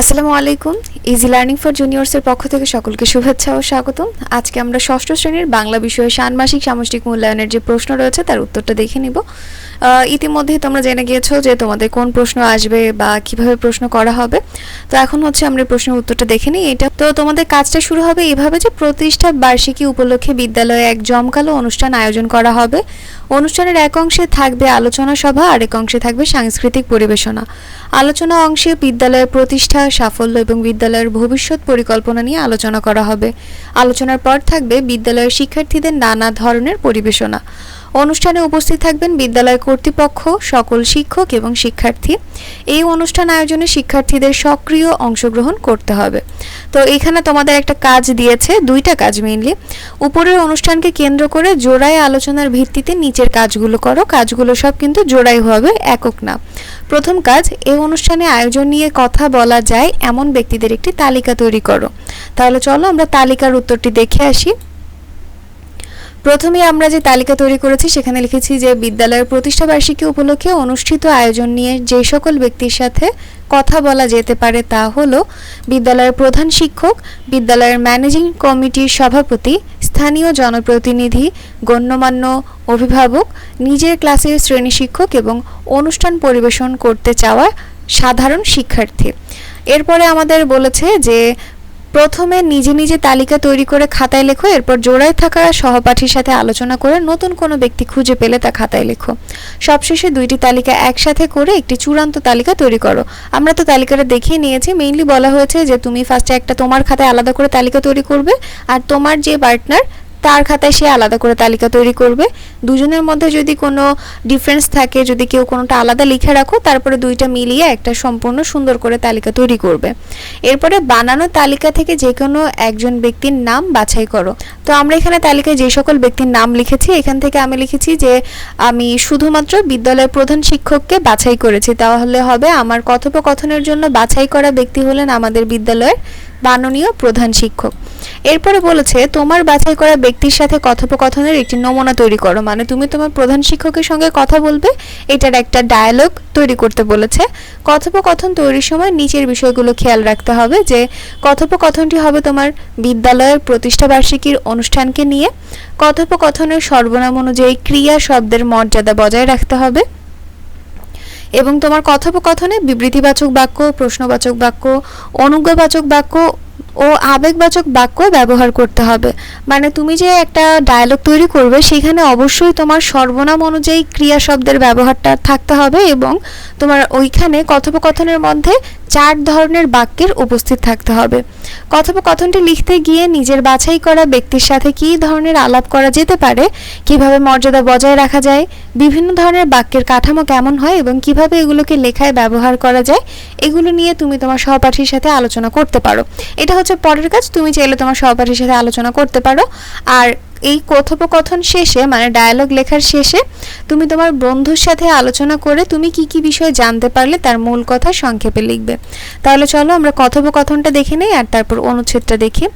আসসালামু আলাইকুম। Easy learning for জুনিয়র্সের পক্ষ থেকে সকলকে শুভেচ্ছা ও স্বাগতম। আজকে আমরা ষষ্ঠ শ্রেণির বাংলা বিষয়ে ষান্মাসিক সামষ্টিক মূল্যায়নের যে প্রশ্ন রয়েছে, তার উত্তরটা দেখে নিব। ইতিমধ্যেই তোমরা জেনে গিয়েছো যে তোমাদের কোন প্রশ্ন আসবে বা কীভাবে প্রশ্ন করা হবে। তো এখন হচ্ছে আমরা প্রশ্নের উত্তরটা দেখে নিই। এটা তো তোমাদের কাজটা শুরু হবে এভাবে যে প্রতিষ্ঠা বার্ষিকী উপলক্ষে বিদ্যালয়ে এক জমকালো অনুষ্ঠান আয়োজন করা হবে। অনুষ্ঠানের এক অংশে থাকবে আলোচনা সভা আর এক অংশে থাকবে সাংস্কৃতিক পরিবেশনা। আলোচনা অংশে বিদ্যালয়ের প্রতিষ্ঠা, সাফল্য এবং বিদ্যালয়ের ভবিষ্যৎ পরিকল্পনা নিয়ে আলোচনা করা হবে। আলোচনার পর থাকবে বিদ্যালয়ের শিক্ষার্থীদের নানা ধরনের পরিবেশনা। অনুষ্ঠানে উপস্থিত থাকবেন বিদ্যালয় কর্তৃপক্ষ, সকল শিক্ষক এবং শিক্ষার্থী। এই অনুষ্ঠান আয়োজনে শিক্ষার্থীদের সক্রিয় অংশগ্রহণ করতে হবে। তো এখানে তোমাদের একটা কাজ দিয়েছে, দুইটা কাজ মেইনলি উপরের অনুষ্ঠানকে কেন্দ্র করে জোড়ায় আলোচনার ভিত্তিতে নিচের কাজগুলো করো। কাজগুলো সব কিন্তু জোড়াই হবে, একক না। প্রথম কাজ এই অনুষ্ঠানে আয়োজন নিয়ে কথা বলা যায়, এমন ব্যক্তিদের একটি তালিকা তৈরি করো। তাহলে চলো আমরা তালিকার উত্তরটি দেখে আসি। প্রথমে আমরা যে তালিকা তৈরি করেছি, সেখানে লিখেছি যে বিদ্যালয়ের প্রতিষ্ঠা বার্ষিকী উপলক্ষে অনুষ্ঠিত আয়োজন নিয়ে যে সকল ব্যক্তির সাথে কথা বলা যেতে পারে তা হলো বিদ্যালয়ের প্রধান শিক্ষক, বিদ্যালয়ের ম্যানেজিং কমিটির সভাপতি, স্থানীয় জনপ্রতিনিধি, গণ্যমান্য অভিভাবক, নিজের ক্লাসের শ্রেণি শিক্ষক এবং অনুষ্ঠান পরিবেশন করতে চাওয়া সাধারণ শিক্ষার্থী। এরপরে আমাদের বলেছে যে প্রথমে নিজে নিজে তালিকা তৈরি করে খাতায় লেখো, এরপর জোড়ায় থাকা সহপাঠীর সাথে আলোচনা করে নতুন কোনো ব্যক্তি খুঁজে পেলে তা খাতায় লেখো। সবশেষে দুইটি তালিকা একসাথে করে একটি চূড়ান্ত তালিকা তৈরি করো। আমরা তো তালিকাটা দেখিয়ে নিয়েছি মেইনলি বলা হয়েছে যে তুমি ফার্স্টে একটা তোমার খাতায় আলাদা করে তালিকা তৈরি করবে, আর তোমার যে পার্টনার তার খাতায় সে আলাদা করে তালিকা তৈরি করবে। দুজনের মধ্যে যদি কোনো ডিফারেন্স থাকে, যদি কেউ কোনোটা আলাদা লিখে রাখো, তারপরে দুইটা মিলিয়ে একটা সম্পূর্ণ সুন্দর করে তালিকা তৈরি করবে। এরপরে বানানো তালিকা থেকে যে কোনো একজন ব্যক্তির নাম বাছাই করো। তো আমরা এখানে তালিকায় যে সকল ব্যক্তির নাম লিখেছি, এখান থেকে আমি লিখেছি যে আমি শুধুমাত্র বিদ্যালয়ের প্রধান শিক্ষককে বাছাই করেছি। তাহলে হবে আমার কথোপকথনের জন্য বাছাই করা ব্যক্তি হলেন আমাদের বিদ্যালয়ের মাননীয় প্রধান শিক্ষক। এরপরে বলেছে, তোমার বাছাই করা ব্যক্তির সাথে কথোপকথনের একটি নমুনা তৈরি করো। মানে তুমি তোমার প্রধান শিক্ষকের সঙ্গে কথা বলবে, এটার একটা ডায়ালগ তৈরি করতে বলেছে। কথোপকথন তৈরির সময় নিচের বিষয়গুলো খেয়াল রাখতে হবে যে, কথোপকথনটি হবে তোমার বিদ্যালয়ের প্রতিষ্ঠা বার্ষিকীর অনুষ্ঠানকে নিয়ে। কথোপকথনের সর্বনাম অনুযায়ী ক্রিয়া শব্দের মর্যাদা বজায় রাখতে হবে। এবং তোমার কথোপকথনে বিবৃতিবাচক বাক্য, প্রশ্নবাচক বাক্য, অনুজ্ঞাবাচক বাক্য ও আবেগবাচক বাক্য ব্যবহার করতে হবে। মানে তুমি যে একটা ডায়লগ তৈরি করবে, সেখানে অবশ্যই তোমার সর্বনাম অনুযায়ী ক্রিয়া শব্দের ব্যবহারটা থাকতে হবে এবং তোমার ওইখানে কথোপকথনের মধ্যে চার ধরনের বাক্যের উপস্থিত থাকতে হবে। কথোপকথনটি লিখতে গিয়ে নিজের বাছাই করা ব্যক্তির সাথে কী ধরনের আলাপ করা যেতে পারে, কীভাবে মর্যাদা বজায় রাখা যায়, বিভিন্ন ধরনের বাক্যের কাঠামো কেমন হয় এবং কীভাবে এগুলোকে লেখায় ব্যবহার করা যায়, এগুলো নিয়ে তুমি তোমার সহপাঠীর সাথে আলোচনা করতে পারো। এটা হচ্ছে পরের কাজ, তুমি চাইলে তোমার সহপাঠীর সাথে আলোচনা করতে পারো। আর এই কথোপকথন শেষে মানে ডায়ালগ লেখার শেষে, তুমি তোমার বন্ধুর সাথে আলোচনা করে তুমি কি কি বিষয় জানতে পারলে তার মূল কথা সংক্ষেপে লিখবে। তাহলে চলো আমরা কথোপকথনটা দেখে নেই আর তারপর অনুচ্ছেদটা দেখি।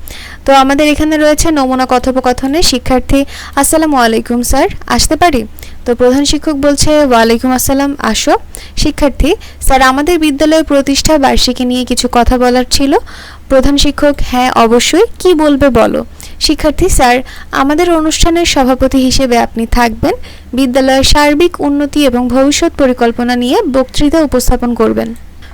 তো আমাদের এখানে রয়েছে নমুনা কথোপকথনে। শিক্ষার্থী, আসসালামু আলাইকুম স্যার, আসতে পারি? তো প্রধান শিক্ষক বলছে, ওয়ালাইকুম আসসালাম, আসো। শিক্ষার্থী, স্যার, আমাদের বিদ্যালয়ের প্রতিষ্ঠা বার্ষিকী নিয়ে কিছু কথা বলার ছিল। প্রধান শিক্ষক হ্যাঁ অবশ্যই। কি বলবে বলো? শিক্ষার্থী, স্যার, আমাদের অনুষ্ঠানের সভাপতি হিসেবে আপনি থাকবেন। বিদ্যালয়ের সার্বিক উন্নতি এবং ভবিষ্যৎ পরিকল্পনা নিয়ে বক্তৃতা উপস্থাপন করবেন।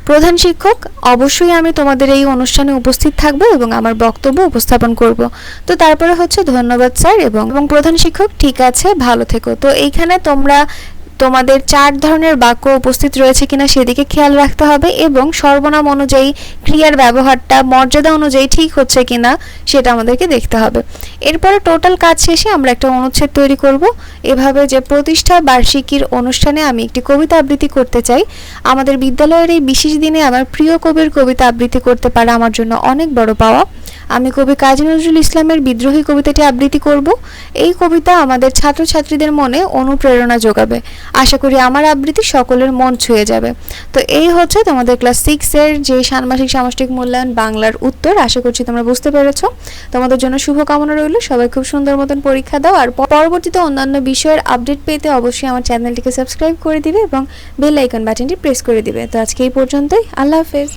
প্রধান শিক্ষক, অবশ্যই আমি তোমাদের এই অনুষ্ঠানে উপস্থিত থাকব এবং আমার বক্তব্য উপস্থাপন করব। তো তারপরে হচ্ছে ধন্যবাদ, স্যার, এবং এবং প্রধান শিক্ষক, ঠিক আছে, ভালো থেকো। তো এইখানে তোমরা তোমাদের চার ধরনের বাক্য উপস্থিত রয়েছে কিনা সেদিকে খেয়াল রাখতে হবে এবং সর্বনাম অনুযায়ী ক্রিয়ার ব্যবহারটা, মর্যাদা অনুযায়ী ঠিক হচ্ছে কিনা সেটা আমাদেরকে দেখতে হবে। এরপরে টোটাল কাজ শেষে আমরা একটা অনুচ্ছেদ তৈরি করব। এভাবে যে প্রতিষ্ঠা বার্ষিকীর অনুষ্ঠানে আমি একটি কবিতা আবৃত্তি করতে চাই। আমাদের বিদ্যালয়ের এই বিশেষ দিনে আমার প্রিয় কবির কবিতা আবৃত্তি করতে পারা আমার জন্য অনেক বড় পাওয়া। আমি কবি কাজী নজরুল ইসলামের বিদ্রোহী কবিতাটি আবৃত্তি করব। এই কবিতা আমাদের ছাত্রছাত্রীদের মনে অনুপ্রেরণা যোগাবে। আশা করি আমার আবৃত্তি সকলের মন ছুঁয়ে যাবে। তো এই হচ্ছে তোমাদের ক্লাস সিক্সের যে ষান্মাসিক সামষ্টিক মূল্যায়ন বাংলার উত্তর। আশা করছি তোমরা বুঝতে পেরেছ। তোমাদের জন্য শুভকামনা রইল। সবাই খুব সুন্দর মতন পরীক্ষা দাও। আর পরবর্তীতে অন্যান্য বিষয়ের আপডেট পেতে অবশ্যই আমার চ্যানেলটিকে সাবস্ক্রাইব করে দিবে এবং বেল আইকন বাটনটি প্রেস করে দিবে। তো আজকে এই পর্যন্তই। আল্লাহ হাফেজ।